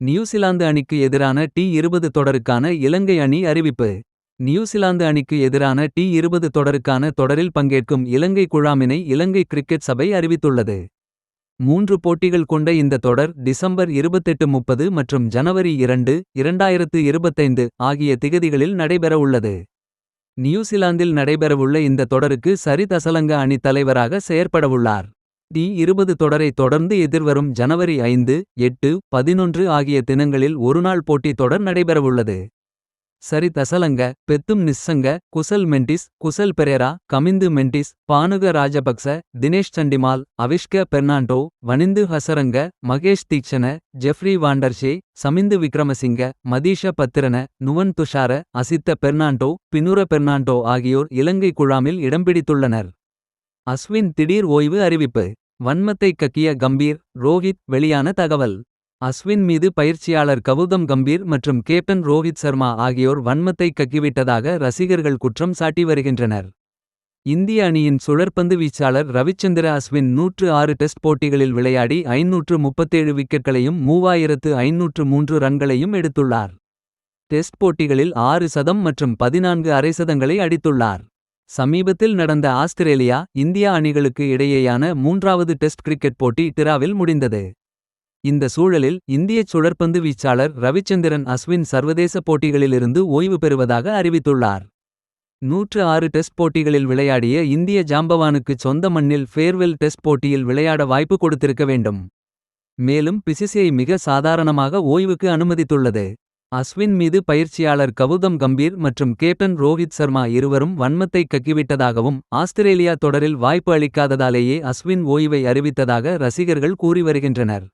New Zealand அணிக்கு எதிரான D இருபது தொடருக்கான இலங்கை அணி அறிவிப்பு. நியூசிலாந்து அணிக்கு எதிரான டி இருபது தொடருக்கான தொடரில் பங்கேற்கும் இலங்கை குழாமினை இலங்கை கிரிக்கெட் சபை அறிவித்துள்ளது. மூன்று போட்டிகள் கொண்ட இந்த தொடர் டிசம்பர் 28-30 மற்றும் ஜனவரி 2, 2025 ஆகிய திகதிகளில் நடைபெறவுள்ளது. நியூசிலாந்தில் நடைபெறவுள்ள இந்த தொடருக்கு சரித் அசலங்க அணித் தலைவராக செயற்படவுள்ளார். டி இருபது தொடரை தொடர்ந்து எதிர்வரும் ஜனவரி 5, 8, 11 ஆகிய தினங்களில் ஒருநாள் போட்டித் தொடர் நடைபெறவுள்ளது. சரி தசலங்க பெத்தும் நிஸ்ஸங்க குசல் மெண்டிஸ் குசல் பெரேரா கமிந்து மெண்டிஸ் பானுக ராஜபக்ச தினேஷ் சண்டிமால் அவிஷ்க பெர்னாண்டோ வனிந்து ஹசரங்க மகேஷ் தீக்ஷண ஜெஃப்ரி வாண்டர்ஷே சமிந்து விக்ரமசிங்க மதீஷ பத்திரன நுவன் துஷார அசித்த பெர்னாண்டோ பினுர பெர்னாண்டோ ஆகியோர் இலங்கை குழாமில் இடம்பிடித்துள்ளனர். அஸ்வின் திடீர் ஓய்வு அறிவிப்பு வன்மத்தை கக்கிய கம்பீர் ரோஹித் வெளியான தகவல். அஸ்வின் மீது பயிற்சியாளர் கவுதம் கம்பீர் மற்றும் கேப்டன் ரோஹித் சர்மா ஆகியோர் வன்மத்தை கக்கிவிட்டதாக ரசிகர்கள் குற்றம் சாட்டி வருகின்றனர். இந்திய அணியின் சுழற்பந்து வீச்சாளர் ரவிச்சந்திர அஸ்வின் நூற்று ஆறு டெஸ்ட் போட்டிகளில் விளையாடி ஐநூற்று முப்பத்தேழு விக்கெட்களையும் மூவாயிரத்து ஐநூற்று மூன்று ரன்களையும் எடுத்துள்ளார். டெஸ்ட் போட்டிகளில் ஆறு சதம் மற்றும் பதினான்கு அரைசதங்களை அடித்துள்ளார். சமீபத்தில் நடந்த ஆஸ்திரேலியா இந்தியா அணிகளுக்கு இடையேயான மூன்றாவது டெஸ்ட் கிரிக்கெட் போட்டி டிராவில் முடிந்தது. இந்த சூழலில் இந்தியச் சுழற்பந்து வீச்சாளர் ரவிச்சந்திரன் அஸ்வின் சர்வதேச போட்டிகளிலிருந்து ஓய்வு பெறுவதாக அறிவித்துள்ளார். நூற்று ஆறு டெஸ்ட் போட்டிகளில் விளையாடிய இந்திய ஜாம்பவானுக்குச் சொந்த மண்ணில் ஃபேர்வெல் டெஸ்ட் போட்டியில் விளையாட வாய்ப்பு கொடுத்திருக்க வேண்டும். மேலும் பிசிசிஐ மிக சாதாரணமாக ஓய்வுக்கு அனுமதித்துள்ளது. அஸ்வின் மீது பயிற்சியாளர் கவுதம் கம்பீர் மற்றும் கேப்டன் ரோஹித் சர்மா இருவரும் வன்மத்தை கக்கிவிட்டதாகவும் ஆஸ்திரேலியா தொடரில் வாய்ப்பு அளிக்காததாலேயே அஸ்வின் ஓய்வை அறிவித்ததாக ரசிகர்கள் கூறி வருகின்றனர்.